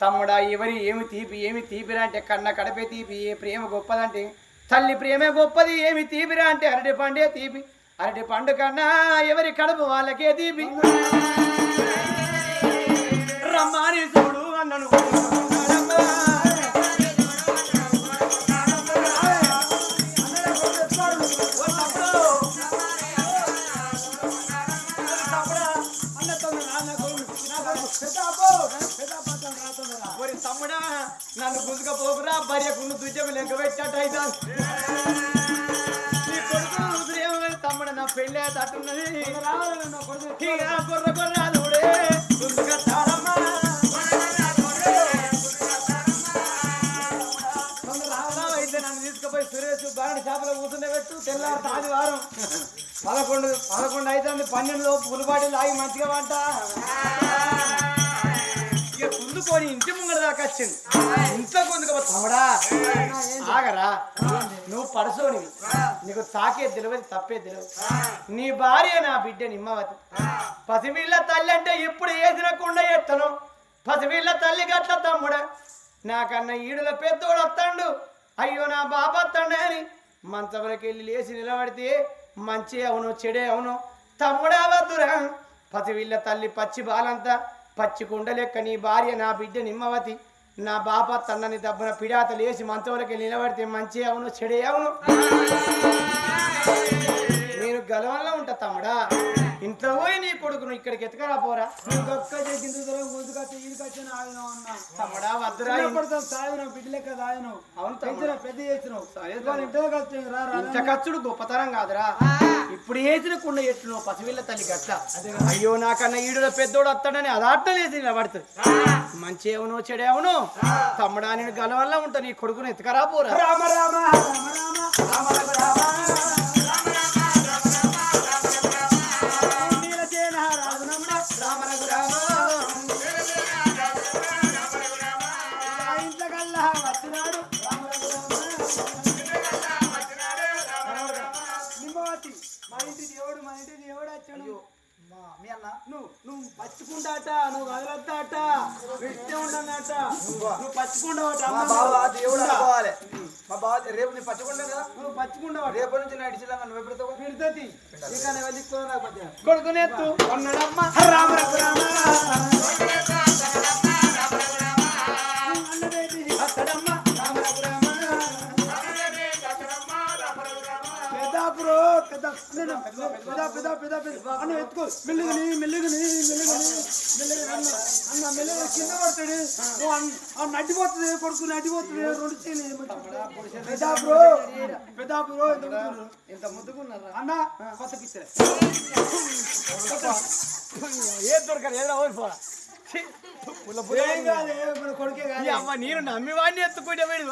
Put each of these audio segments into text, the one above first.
తమ్ముడా ఎవరి ఏమి తీపి ఏమి తీపిరా అంటే కన్న కడపే తీపి ఏ ప్రేమ గొప్పదంటే? తల్లి ప్రేమే గొప్పది ఏమి తీపిరా అంటే అరటి పండే తీపి. అరటి పండు కన్నా ఎవరి కడుపు వాళ్ళకే తీపి. రమ్మాని చూడు అన్నను. నన్ను గుంజుకపోకురా భార్య కున్ను లెక్క పెట్టాట నీ కొడుకు ఉదయం తమ్ముడు నా పెళ్ళే తట్టున్నది. ఇక అయితే నన్ను తీసుకుపోయి సురేష్ బారడి చేపల కూర్చుండే పెట్టు ఆదివారం. పదకొండు పదకొండు అయితే పన్నెండులో పులిపాటి లాగి మంచిగా పంట ఇక ఇంటి ముంగడ దాకా వచ్చింది. ఇంట్లో కొందుకో తమ్ముడా ఆగరా. నువ్వు పడసోని నీకు తాకే తెలియదు తప్పే తెలియదు. నీ భార్య నా బిడ్డ నిమ్మవతి. పసిపిల్ల తల్లి అంటే ఇప్పుడు ఏదినకుండా ఎత్తను. పసిపిల్ల తల్లి గట్ల తమ్ముడా. నాకన్నా ఈడుల పెద్దోడు వస్తాడు. అయ్యో నా బాబా వస్తాడు అని మంచవరికి వెళ్ళి లేచి నిలబడితే మంచి అవును చెడే అవును. తమ్ముడా వద్దురా. పసివిల్ల తల్లి పచ్చి బాలంతా. పచ్చి కుండ లెక్క నీ భార్య నా బిడ్డ నిమ్మవతి. నా బాప తన్నని దబ్బున పిడాత లేచి మంచవరికి నిలబడితే మంచి అవును చెడే అవును. నేను గలవల్లో ఉంటా తమ్ముడా. ఇంట్లో పోయి నీ కొడుకును ఇక్కడికి ఎత్తుకరా పోరా. తమ్ముడా వద్దురా. సాగినావు బిడ్డ లెక్క సాగినావు. అవును తమ్ముడు. పెద్ద చేసినావు ఇంత ఖర్చుడు గొప్పతనం కాదురా. ఇప్పుడు వేసిన కుండ ఎట్లు పసివిల్ల తల్లి గట్ల. అయ్యో నాకన్నా ఈడులో పెద్దోడు వస్తాడని అదార్థం లేసి నిలబడుతుంది మంచి ఏమనో చెడేవను. తమ్ముడా నేను గలవల్ల ఉంటా. నీ కొడుకుని ఎత్తుకరా పోరా. రామ రామ రామ రామ. వచ్చాడు మీ అన్న. నువ్వు నువ్వు పచ్చుకుంటాట నువ్వు ఉండనట. నువ్వు? పచ్చుకుంటావట మా బావ దేవుడు అనుకోవాలి. మా బావ రేపు నేను పచ్చకుండా కదా? నువ్వు పచ్చుకుంటావట రేపు నుంచి నేను ఇడిచిలా నువ్వు ఎప్పుడు? విడుతుంది. ఇక నేను నాకు అన్నాడమ్మ రామ రామ. పెద్ద పెద్ద పెద్ద పెద్ద పెద్ద అన్న ఎత్తుకో. మెల్లుగని మెల్లుగని మెల్లుగని మెల్లుగని అన్న అన్న కింద పడతాడు. నడ్డిపోతుంది కొడుకు నడ్డిపోతుంది రెండు చేయలేదు పెద్దాపురో పెద్దాపురో ఎంత ముద్దుగున్నారు. ఇంత ముద్దుకున్నారా అన్న కొత్త పిచ్చలే ఏ దొరకదు ఏదో ఓడిపోరా కొడుకే అమ్మ నేను నమ్మి వాడిని ఎత్తుకుంటే వీడు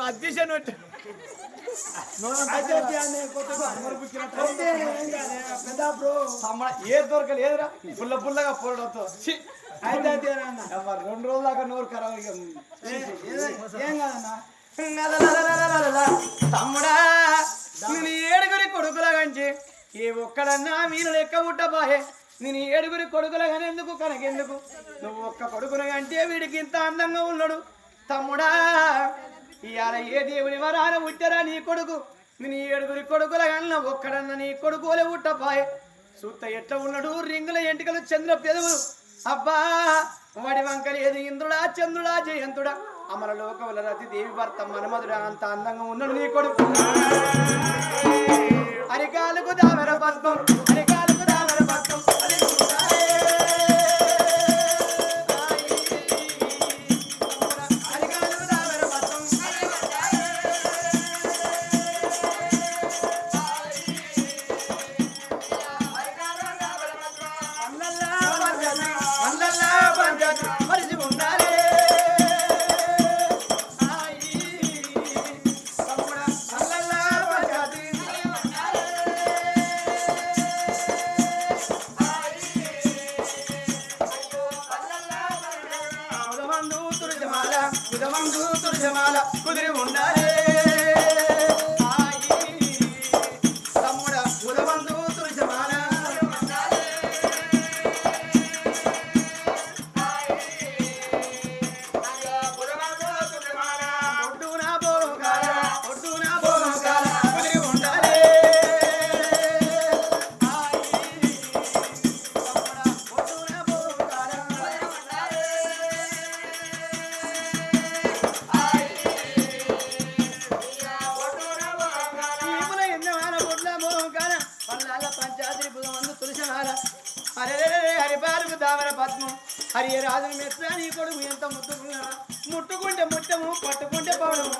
అధ్యక్షను దొరకలు ఏదిరా ఏ దొరకలేదురా పుల్ల పుల్లగా పోరడంతో అయితే అయితే రెండు రోజులు దాకా నోరు ఖరాబ్ ఏం తమ్ముడా నేను ఏడుగురి కొడుకుల గంచి ఏ ఒక్కడన్నా మీరు లెక్క పుట్టబాయే నేను ఏడుగురి కొడుకుల ఎందుకు కనకెందుకు నువ్వు ఒక్క కొడుకున కంటే వీడికి ఇంత అందంగా ఉన్నాడు తమ్ముడా ఇవాళ ఏ దేవుని వరాన పుట్టారా నీ కొడుకు? నేను ఏడుగురి కొడుకుల కన్నా ఒక్కడన్న నీ కొడుకులే పుట్టబాయే సూత ఎట్లా ఉన్నాడు? రింగుల ఎంటికలు చంద్ర పెదవులు. అబ్బా వాడి వంకలు ఏది? ఇంద్రుడా చంద్రుడా జయంతుడా? అమర లోకముల రతి దేవి భర్త మనమధుడా అంత అందంగా ఉన్నాడు నీ కొడుకు. అరికాలకు దామెర పద్మం అరికా తులజమాల, ముదమందు తులజమాల, కుదిరి ఉండాలే. రాజుని మెచ్చ నీ కొడుకు ఎంత ముట్టుకున్నా ముట్టుకుంటే ముట్టము పట్టుకుంటే పవడము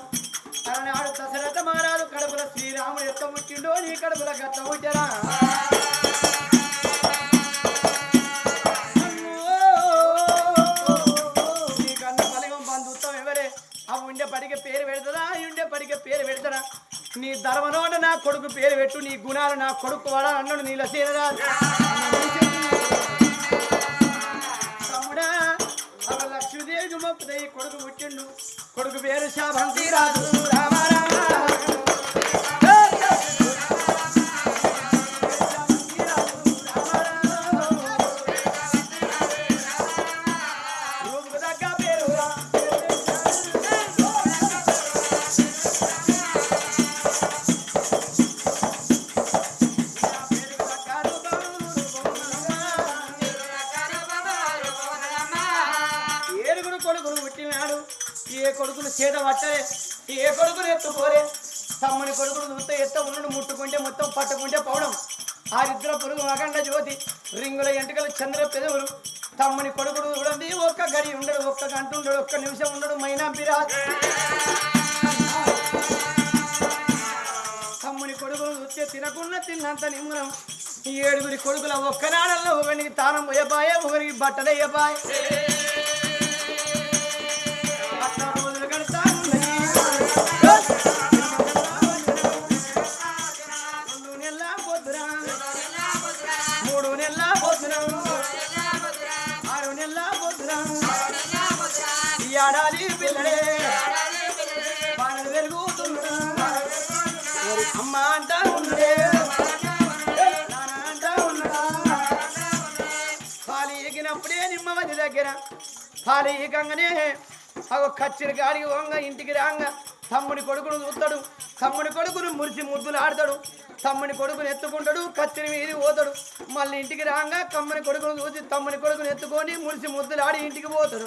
అలనాడు దశరథ మారాలు కడుపుల శ్రీరాముడు ఎంత ముట్టిండో నీ కడుపుల గట్ట ముట్టరా. నీ ఎవరే? ఆ ఉండే పడికి పేరు పెడతదా ఉండే పడికి పేరు పెడతదా నీ ధర్మనోడ నా కొడుకు పేరు పెట్టు నీ గుణాలు నా కొడుకు వాడాలన్నాడు నీళ్ళ చేరరా కొడుకు పుట్టిండు. కొడుకు పేరు శాభంతి రాజు రామారామ పట్టలే ఏ కొడుకులు ఎత్తుకోరే తమ్ముని కొడుకులు చూస్తే ఎత్త ఉండు ముట్టుకుంటే మొత్తం పట్టుకుంటే పోవడం ఆరిద్ర పురుగు అఖండ జ్యోతి రింగుల ఎంటుకలు చంద్ర పెదవులు. తమ్ముని కొడుకుడు చూడండి ఒక్క గడి ఉండడు ఒక్క గంట ఉండడు ఒక్క నిమిషం ఉండడు మైనా బిరాజ్ తమ్ముని కొడుకులు చూస్తే తినకుండా తిన్నంత నిమ్మరం ఈ ఏడుగురి కొడుకుల ఒక్క నాడల్లో ఒకరికి తానం పోయబాయే ఒకరికి బట్టలు దగ్గర. పాలు ఈకంగానే అగో కచ్చిరి గాడికి వంగ ఇంటికి రాంగ. తమ్ముడి కొడుకును చూస్తాడు తమ్ముడి కొడుకును మురిసి ముద్దులు ఆడతాడు. తమ్ముడి కొడుకుని ఎత్తుకుంటాడు కత్తిని మీది పోతాడు. మళ్ళీ ఇంటికి రాగా కమ్మని కొడుకును చూసి తమ్ముడి కొడుకుని ఎత్తుకొని మురిసి ముద్దులు ఆడి ఇంటికి పోతాడు.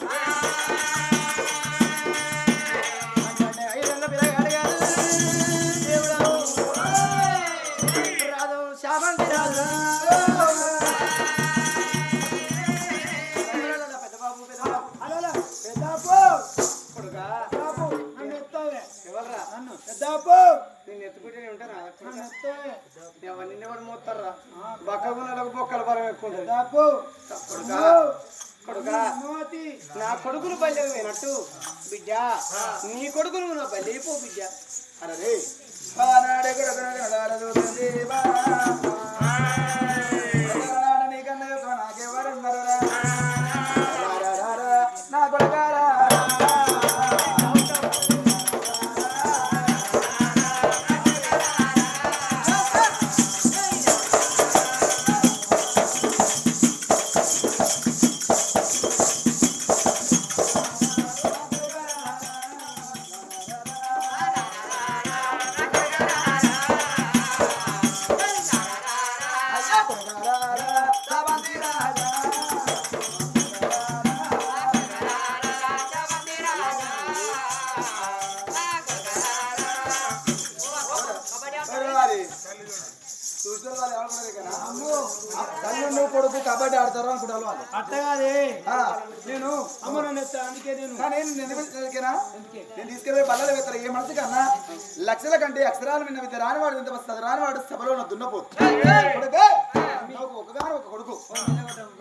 మోస్తారా బక్కగున్నలకు బొక్కల బలం ఎక్కువ కొడుకా నా కొడుకులు బయలుదేరినట్టు బిడ్డ. నీ కొడుకును నా బయలుపో బిడ్డ. అరే నేను కానీ నేను తీసుకెళ్ళి బల్లలు వేస్తారు ఏ మనసు కన్నా లక్షల కంటే అక్షరాలు విన్న విద్య రానివాడు ఇంత వస్తుంది. రానివాడు సభలో ఉన్న దున్నపోతు. కొడుకు! నాకు ఒకగాను ఒక కొడుకు.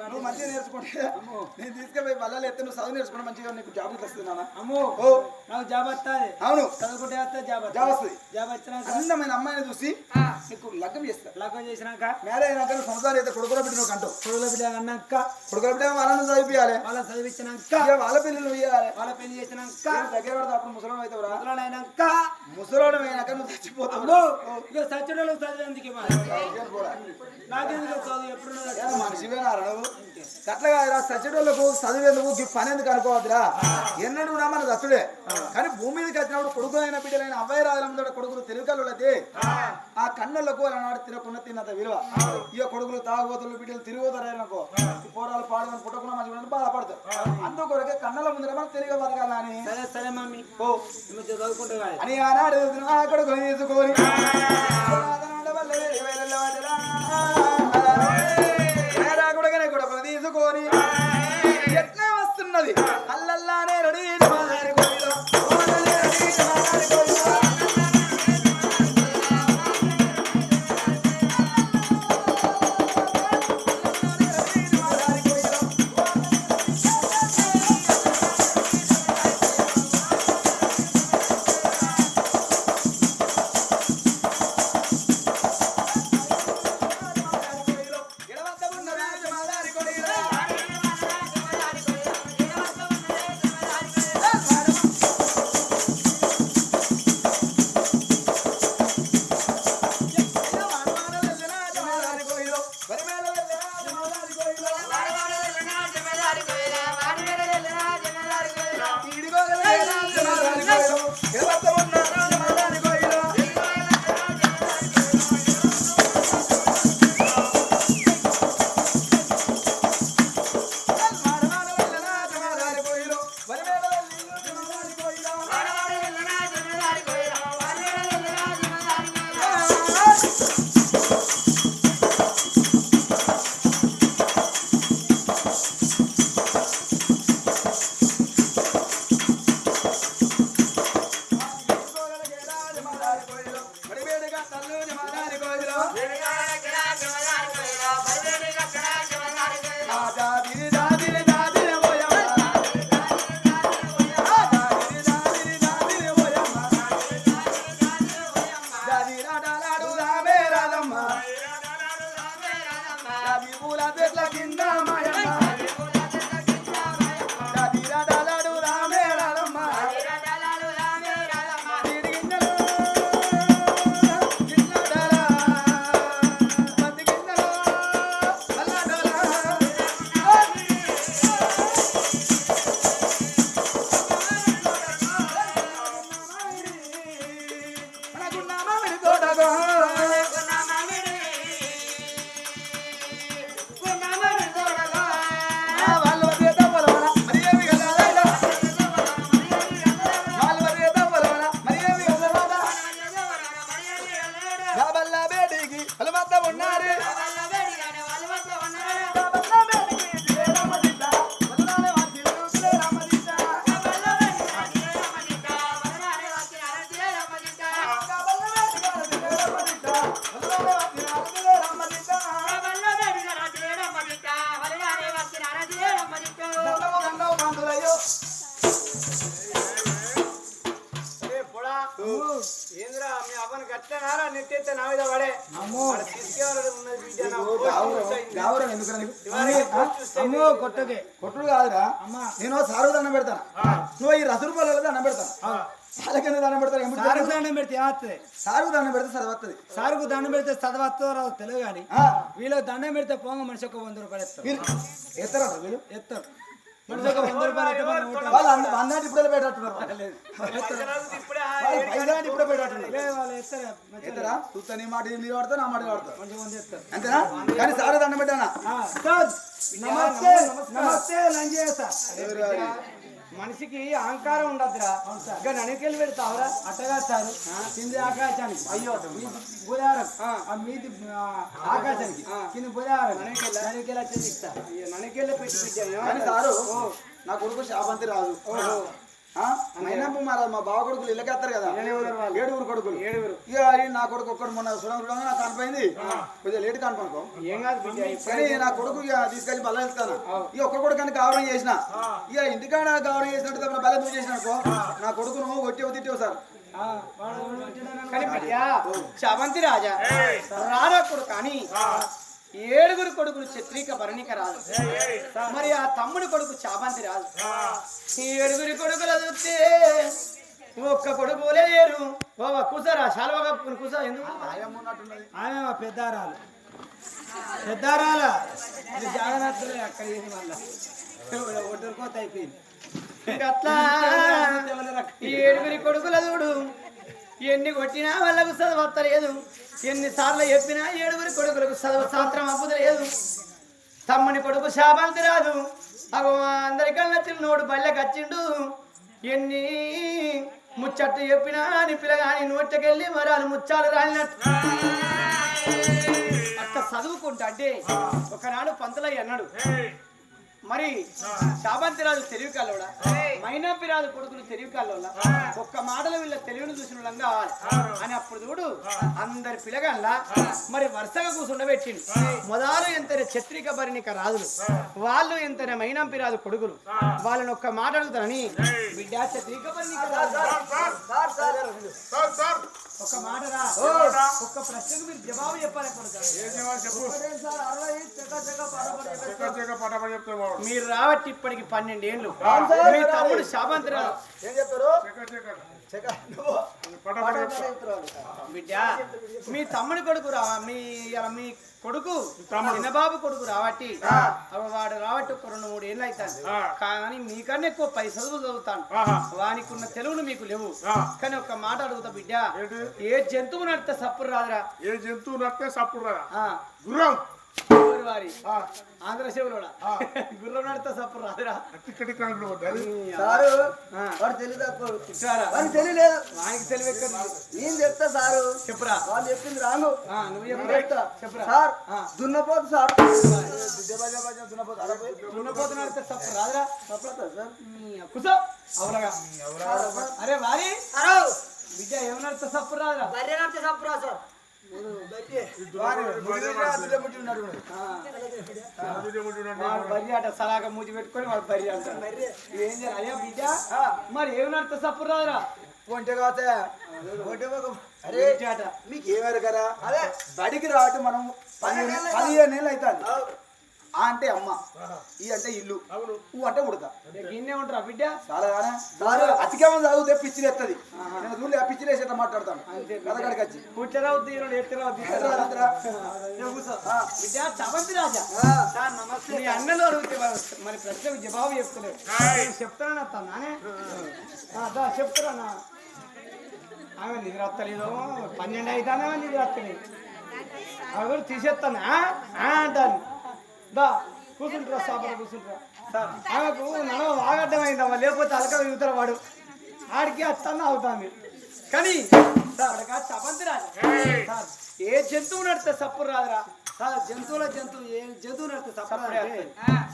నువ్వు మంచిగా నేర్చుకుంటే నేను తీసుకెళ్ళి బల్లలు ఎత్తే నువ్వు చదువు నేర్చుకుంటే మంచిగా నీకు జాబ్ వస్తుంది నాన్న. అమ్మో. ఓ. నాకు జాబ్ వస్తుంది. అవును. చదువుకుంటే వస్తా జాబ్. జాబ్ వస్తుంది. జాబ్ వచ్చినాక అందమైన అమ్మాయిని చూసి నీకు లగ్గం చేస్తా. లగ్గం చేసినాక మ్యారేజ్ అయినాక నువ్వు అయితే కొడుకుల బిడ్డ నువ్వు కంటావు. కొడుకుల బిడ్డ అన్నాక కొడుకుల బిడ్డ వాళ్ళని చదివియాలి వాళ్ళ చదివించినాక వాళ్ళ నువ్వు ఇవ్వాలి వాళ్ళ పెళ్ళి చేసినాక దగ్గర పడితే అప్పుడు ముసలం అయితే రా. అయినాక ముసలోడు అయినాక నువ్వు చచ్చిపోతావు. ఇక సచ్చడలు చదివేందుకు. నాకెందుకు? అట్లా రా సచ్చడోళ్ళకు చదివేందుకు పని ఎందుకు అనుకోవద్దురా? ఎన్నడూ నా మన దత్తుడే కానీ భూమి మీదకి వచ్చినప్పుడు కొడుకులైన బిడ్డలైన అవ్వయ్య రాజుల ముందర కొడుకులు తెలుగులైతే ఆ కన్నులకు నాడు తినకుండా తిన్నంత విలువ. ఇక కొడుకులు తాగుబోతులు బిడ్డలు తిరుగుతారనుకో ఈ పోరాలు పాడుకొని పుట్టకుండా మంచిగా బాధపడతారు. అందుకొరకే కన్నుల ముందర మనం తెలివి బతకాలని సరే మమ్మీ ఓ అని ఆనాడు ఆ కొడుకులు తీసుకొని. ఉన్నది. అల్లల్లానే రెడీ ఏంద్రా మీ అవ్వని గట్లనారా నెట్టెత్తే నా మీద పడే. అమ్మో. కొట్టకే. కొట్టుడు కాదురా. నేను సారు దండం పెడతాను. నువ్వు ఈ రస రూపాయలు దండం పెడతాను. వాళ్ళకన్నా దండం ఏమిటి సారుకు దండం పెడితే ఏమవుతుంది? సారుకు దండం పెడితే చదవత్తది. సారుకు దండం పెడితే చదవచ్చో రాదు తెలియదు కానీ వీళ్ళు దండం పెడితే పోంగ మనిషి ఒక వంద రూపాయలు ఎత్తారు ఎత్తరా వీళ్ళు? ఎత్తారు. మనిషి ఒక వంద రూపాయలు ఎత్తే మనం ఓట్లు వాళ్ళు అంద వందాటి ఇప్పుడే పెట్టట్టున్నారు పైసలు ఇప్పుడే పెట్టట్టున్నారు లే, వాళ్ళు ఎత్తారు. మంచిగా ఎత్తరా? చూస్తా నీ మాట నీ వాడతా నా మాట వాడతా. మంచిగా వంద ఎత్తారు. అంతేనా? కానీ సారు దండం పెట్టానా ఆ, సార్, నమస్తే నమస్తే లంచ్ చేస్తా? మనిషికి అహంకారం ఉండదురా ఇంకా ననికెళ్ళి పెడతావురా? అట్టగా సార్ కింది ఆకాశానికి. అయ్యో. బుధారం ఆ. మీది ఆకాశానికి. కింద బుధారం ఇస్తా. ననికెళ్ళి పెట్టి పెట్టాను సారు నా కొడుకు శాపంతి రాదు. ఆ? మైనప్ప మారాదు మా బావ కొడుకులు ఇళ్ళకెత్తారు కదా. ఏడుగురు కొడుకులు. ఏడుగురు. ఇక నా కొడుకు ఒక్కడు మొన్న సురంగా నాకు కనిపోయింది కొద్దిగా లేట్ కనుకోనుకో ఏం కాదు కానీ నా కొడుకు ఇక తీసుకెళ్ళి బల్ల వెళ్తాను ఈ ఒక్క కొడుకు అని గౌరవం చేసిన. ఇక ఇంటికాడ గౌరవం చేసినట్టు తప్ప బల్ల నువ్వు చేసినట్టుకో నా కొడుకు నువ్వు కొట్టి తిట్టావు సార్. కానీ శవంతి రాజా. రారకుడు కానీ ఏడుగురు కొడుకులు చత్రిక భరణిక రాదు మరి ఆ తమ్ముడి కొడుకు చాబంతి రాదు ఈ ఏడుగురి కొడుకుల చూస్తే ఒక్క కొడుకు లేరు. ఓ కుసరా శాలువ కప్పుకుని కుస ఎందుకు? ఆమె పెద్దారాలు. పెద్దారాల. జాగ్రత్తలే అక్కడ ఏది మళ్ళా? ఒడ్డు కోత అయిపోయింది. అట్లా ఈ ఏడుగురి కొడుకుల చూడు. ఎన్ని కొట్టినా వాళ్ళకు చదవత్తలేదు. ఎన్ని సార్లు చెప్పినా ఏడుగురి కొడుకులకు చదువు శాస్త్రం అప్పుదలేదు తమ్ముని కొడుకు శాపాంతి రాదు. అగో అందరికన్నా చిన్నోడు బల్లెకి వచ్చిండు ఎన్ని ముచ్చట్టు చెప్పినా అని పిల్లగాని నోట్లకెళ్ళి మరాలు ముచ్చాలు రాలినట్టు. అట్లా చదువుకుంటా అంటే ఒకనాడు పంతులయ్య అన్నాడు. మరి శాబంతి రాజు తెలివి కల్లోడా? మైనాపి రాజు కొడుకులు తెలివి కల్లోలా ఒక్క మాటలో వీళ్ళ తెలివిని చూసిన అని అప్పుడు చూడు అందరి పిల్లగాళ్ళ మరి వరుసగా కూర్చుండబెట్టిండు మొదలు ఎంతనే ఛత్రిక భరణిక రాజులు వాళ్ళు ఎంతనే మైనాంపి రాజు కొడుకులు వాళ్ళని ఒక్క మాట అడుగుతానని బిడ్డ ఛత్రిక భరణిక రాజు ఒక్క మాట రా. ఒక్క ప్రశ్నకు మీరు జవాబు చెప్పాలి మీరు రాబట్టి ఇప్పటికి పన్నెండేళ్ళు. మీ తమ్ముడు శాబంతి రాజు ఏం చెప్పారు? బిడ్డ మీ తమ్ముడి కొడుకు రా మీ ఇలా మీ కొడుకు చిన్నబాబు కొడుకు రావట్టి వాడు రావట్టి ఒక రెండు మూడు ఏళ్ళు అవుతాను. కానీ మీకన్నా ఎక్కువ పై చదువులు చదువుతాను. వానికి ఉన్న తెలుగులు మీకు లేవు. కానీ ఒక మాట అడుగుతా బిడ్డ? ఏ జంతువు నడితే సప్పుడు రాదురా. ఏ జంతువు నడితే సప్పుడు రాదా? ఆ, గుర్రం. ఊరి వారి ఆ, ఆంధ్ర శివులోడా గుర్రం నడితే సప్పుడు రాదురా. కంకులు వద్దాలి సారు. వాడు తెలియదు తక్కువ? వాడికి తెలియలేదు. వానికి తెలివి ఎక్కడ నేను చెప్తా సారు? చెప్పురా. వాళ్ళు చెప్పింది ఆ, నువ్వు చెప్తా. చెప్పురా. సార్. దున్నపోతు సార్. దున్నపోతు నడితే సప్పుడు రాదురా. సార్. కూర్చో అవునగా అరే వారి. అరో. బిడ్డ ఏమన్నా సప్పుడు రాదురా. బర్రె నడితే తప్పురా సార్. వాడు బర్రి అట సలాగా మూతి పెట్టుకొని వాడు బరి అంటాడు ఏం చేయాలి అదే బిడ్డ మరి ఏమన్నా సప్పుడు రాదురా ఒంటి కాతే అరే మీకు ఏమారు కదా అదే బడికి రావటం మనం పదిహేను పదిహేను ఏళ్ళు అవుతుంది ఆ అంటే అమ్మ. ఈ అంటే ఇల్లు. ఊ అంటే ఉడక. గిన్నె ఉంటారా బిడ్డ? చాలా కానీ అతికేమని చదివితే పిచ్చిలు ఎత్తది నేను చూడలే ఆ పిచ్చిలు వేసేట మాట్లాడతాను. కథకాడికి వచ్చి. కూర్చోరావు తీరు ఎత్తురావు బిడ్డ చవంతి రాజా. సార్ నమస్తే. మీ అన్నలు అడిగితే మరి- ప్రశ్నకు జవాబు చెప్తలేదు. నేను చెప్తాను అత్త నానే? చెప్తున్నా ఆమె నిద్ర వస్తలేదు. పన్నెండు అవుతానే నిద్ర వస్తలేదు. ఆమె కూడా తీసేస్తాను? అంటాను దా కూర్చుంటారా సాపర కూర్చుంటారా సార్. ఆమెకు నడవ లేకపోతే అలక దిగుతారు వాడు. ఆడికి అత్తన్న అవుతాంది. కానీ సార్ చపంతి రాదు. సార్ ఏ జంతువు నడితే సప్పుడు రాదురా. సార్ జంతువుల జంతువు ఏ జంతువు నడితే తప్పరా అంటే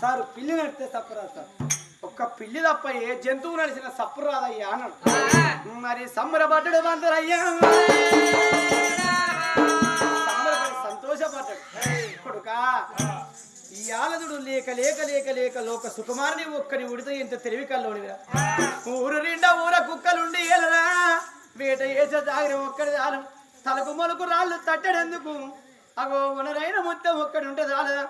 సార్ పిల్లి నడితే తప్పరా సార్. ఒక్క పిల్లి తప్ప ఏ జంతువు నడిచిన సప్పుడు రాదయ్యా అన్నాడు. మరి సంబరపడ్డాడు బందరయ్యా సంబరపడి సంతోషపడ్డాడు. కొడుకా ఈ ఆలదుడు లేక లేక లేక లేక లోక సుకుమారుని ఒక్కని ఉడితే ఇంత తెలివి కల్లోనివిరా ఊరు నిండా ఊర కుక్కలుండి ఏలరా. వేట వేసే జాగ్రత్త ఒక్కడి చాలు తలకు మొలకు రాళ్ళు తట్టడెందుకు అగో ఉనరైన మొత్తం ఒక్కడి ఉంటే చాలదా.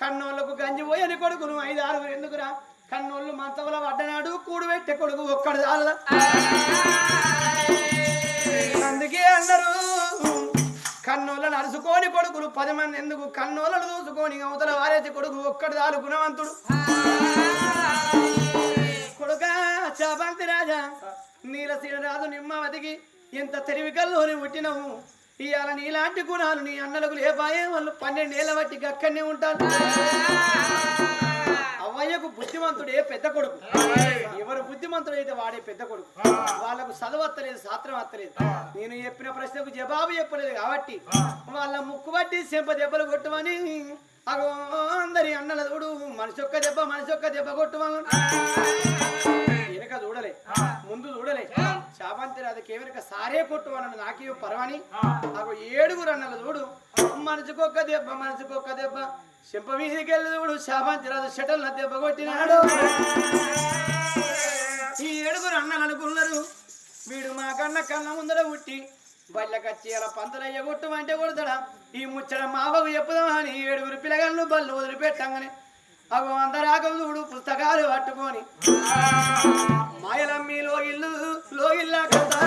కన్నోళ్ళకు గంజి పోయని కొడుకును ఐదు ఆరుగురు ఎందుకురా? కన్నోళ్ళు మంతవల వడ్డనాడు కూడు పెట్టే కొడుకు ఒక్కడు చాలదా. అందుకే అన్నారు కన్నోళ్ళను అరుచుకోని కొడుకులు పది మంది ఎందుకు? కన్నోళ్ళను దూసుకొని అవతల వారేసి కొడుకు ఒక్కడు చాలు గుణవంతుడు. కొడుక చాపంతి రాజా నీలసీన నిమ్మ నిమ్మవతికి ఎంత తెలివి కల్లోని పుట్టినవు? ఇవాళ నీలాంటి గుణాలు నీ అన్నలకు లేపాయే వాళ్ళు పన్నెండేళ్ళ బట్టి అక్కడనే ఉంటారు. అవ్వయ్యకు బుద్ధిమంతుడే పెద్ద కొడుకు. ఎవరు బుద్ధిమంతుడు అయితే వాడే పెద్ద కొడుకు. వాళ్ళకు చదువు వత్తలేదు శాస్త్రం వత్తలేదు నేను చెప్పిన ప్రశ్నకు జవాబు చెప్పలేదు కాబట్టి వాళ్ళ ముక్కు బట్టి చెంప దెబ్బలు కొట్టమని అగో అందరి అన్నల చూడు మనిషి ఒక్క దెబ్బ మనిషి ఒక్క దెబ్బ కొట్టమని. వెనక చూడలే ముందు చూడలే. చాపంతి రాజుకి వెనక సారే కొట్టు అన్నది నాకేం పర్వాని. నాకు ఏడుగురు అన్నలు చూడు మనిషికొక్క దెబ్బ మనిషికొక్క దెబ్బ. చెంప మీదకి వెళ్ళి చూడు చాపంతి రాజు షటల్ దెబ్బ కొట్టినాడు ఈ ఏడుగురు అన్నలు అనుకున్నారు. వీడు మా కన్న కళ్ళ ముందర పుట్టి బళ్ళకచ్చి అలా పంతలయ్య కొట్టమంటే కొడతాడా? ఈ ముచ్చట మావకు చెప్పుదామా అని ఏడుగురు పిల్లగాళ్ళు బళ్ళు వదిలిపెట్టంగానే అగో అందరాగం చూడు పుస్తకాలు పట్టుకొని. మాయలమ్మి లోగిల్లు లోగిల్లా కదా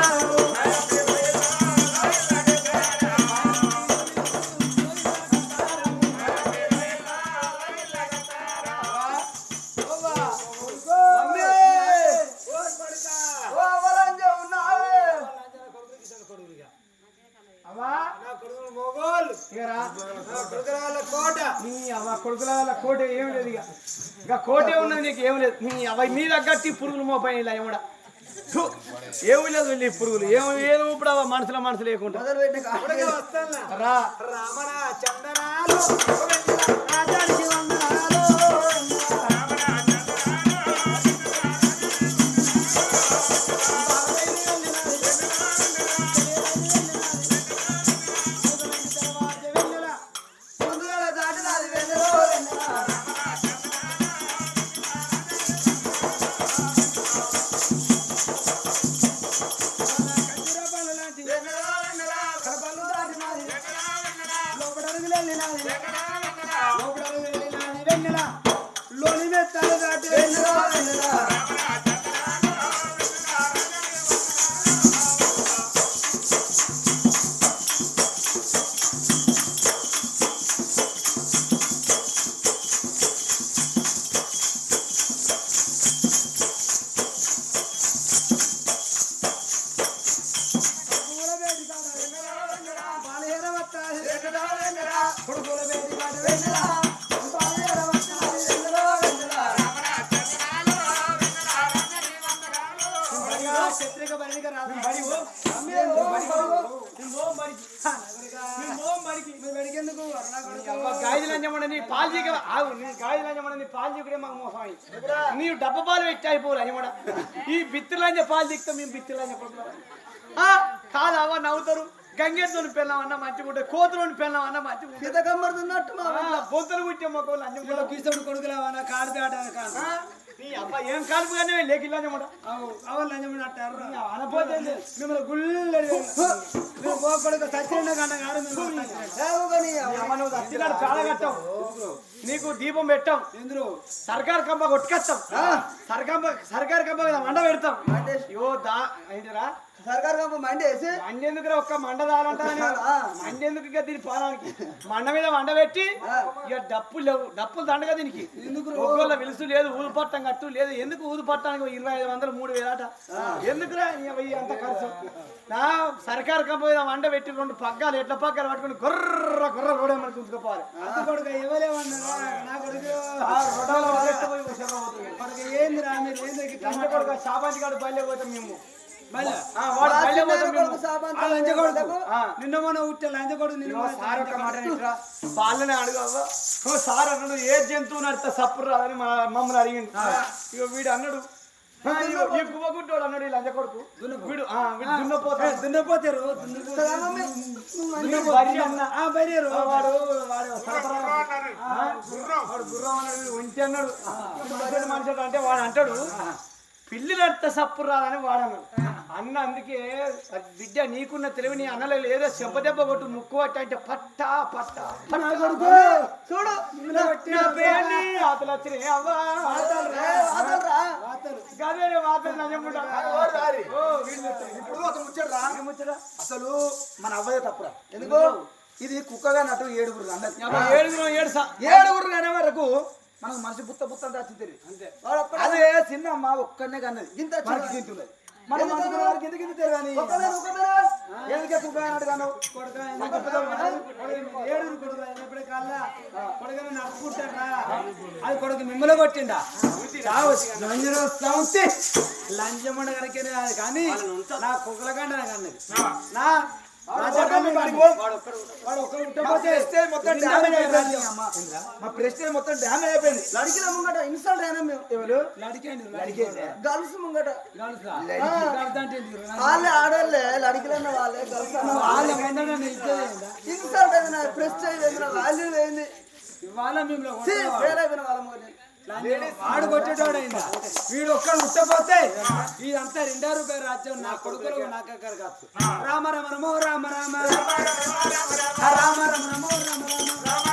నీ అవ నీ తగ్గట్టి పురుగులు మోపైన ఇలా ఏమడా? ఏమీ లేదు నీ పురుగులు. ఏం ఏదో ఇప్పుడు అవ మనసులో మనసు లేకుండా. రా. రమణ చందనాలు మీరు డబ్బ పాలు పెట్టి అయిపోవు కూడా. ఈ బిత్తి లంచ పాలు చీకుతాం మేము బిత్తి చెప్పడం కాదవ్వ నవ్వుతారు. గంగెత్తుని పెళ్ళామన్నా మంచిగా ఉంటాయి కోతులోని పెళ్ళామన్నా మంచిగా ఉంటాయి సీత కమ్మరుతున్నట్టు మా బొంతలు కుట్టే మొక్క లంచం కూడా. కిసడు కొడుకులేవన్నా కాదు. ఆ, నీ అబ్బా ఏం కాల్పుగానే లేకి లంచమడ అవు అవలు లంచమని అంటారు అనపోతే మిమ్మల్ని గుళ్ళు మీరు పోకూడదు సత్యన కన్నా కాదు మనం నీకు దీపం పెట్టాం. ఎందుకు? సర్కార్ కంప కొట్టుకొస్తాం. సర్కార్ సర్కార్ కంప మండ పెడతాం. అయ్యో దా ఏంటిరా మండెందుకు ఒక్క మండ దాలంటారని మండెందుకు ఇక దీని పానానికి మండ మీద మండ పెట్టి ఇక డప్పులు లేవు. డప్పులు దండగా దీనికి. ఎందుకు ఒక్కళ్ళ విలుసు లేదు ఊదు పట్టం కట్టు లేదు. ఎందుకు ఊదు పట్టానికి ఇరవై ఐదు వందలు మూడు వేలాట ఎందుకురా అంత ఖర్చు నా సర్కార్ కంప మీద మండ పెట్టి రెండు పగ్గాలు ఎట్ల పగ్గాలు పట్టుకుని గుర్ర గుర్ర రోడే మనకు పోతుంది. కొడుకు ఏందిరా మీరు? ఏంది శాపాంతి గాడు బయలు పోతాం మేము. నిన్న మొన్న ఉట్టే కొడుకు? నిన్న సార్ ఒక మాట. వాళ్ళనే అడుగు సార్ అన్నాడు ఏ జంతువు నడితే సప్పుడు రాదని మా- మమ్మల్ని అడిగిండు. ఇక వీడు అన్నాడు. గువ్వగుడ్డోడు అన్నాడు ఈ లంచ కొడుకు. వీడు ఆ, వీడు దున్నపోతాడు. దున్నపోతారు? వీడు వాడు వాడు సరఫరా అన్నారు. ఆ? వాడు గుర్రం అన్నాడు ఒంటి అన్నాడు. మనుషుడు అంటే వాడు అంటాడు పిల్లి నడితే సప్పుడు రాదని వాడు అన్నాడు అన్న అందుకే అది బిడ్డ నీకున్న తెలివి నీ అన్నలో లేదో చెంప దెబ్బ కొట్టు ముక్కు పట్ట అంటే పట్టా పట్టా చూడు. వచ్చినాయి. అవ్వా వాతలు నజముడా ఇప్పుడు ఒక ముచ్చరా అసలు మన అవ్వదే తప్పురా. ఎందుకు? ఇది కుక్కగా నటు ఏడుగురు ఏడుగురు. ఏడుగురు అనే వరకు మనకు మనిషి బుత్త బుత్త అంతా. అదే చిన్న అమ్మ ఒక్కనే కన్నది ఇంత మనకి తింటున్నది మన మనసుకున్న వారికి ఎందుకు ఇంత తెలియని ఎందుకే కుక్క అన్నట్టు కన్నావు ఏడుగురు కొడుకు అయినప్పుడే కల్లా కొడుకుని నడుపుకుంటారా అది కొడుకు మిమ్మల్ని కొట్టిండా? లంచం ఉండగలిగే కానీ నా కుక్కల కంటే నాకు అన్నది నా మా ప్రెస్టేజ్ మొత్తం డ్యామేజ్ అయిపోయింది. లడికిల ముంగట ఇన్సల్ట్ అయినా మేము ఎవరు? గర్ల్స్ ముంగట. వాళ్ళే ఆడోళ్ళే లడికిలన్న వాళ్ళే గర్ల్స్ అన్న వాళ్ళ. అయిన ప్రెస్టేజ్ అయిన వాల్యూ ఏంది వాళ్ళ మేము వాళ్ళ వాడు కొట్టేటోడు అయిందా వీడు ఒక్కడు ఉట్టపోతే ఇదంతా రెండో రూపాయల రాజ్యం నా కొడుకులు నాకు ఎక్కడ కాదు రామ రామ రమో రామ రామ రామ రామ రమో రామ రామ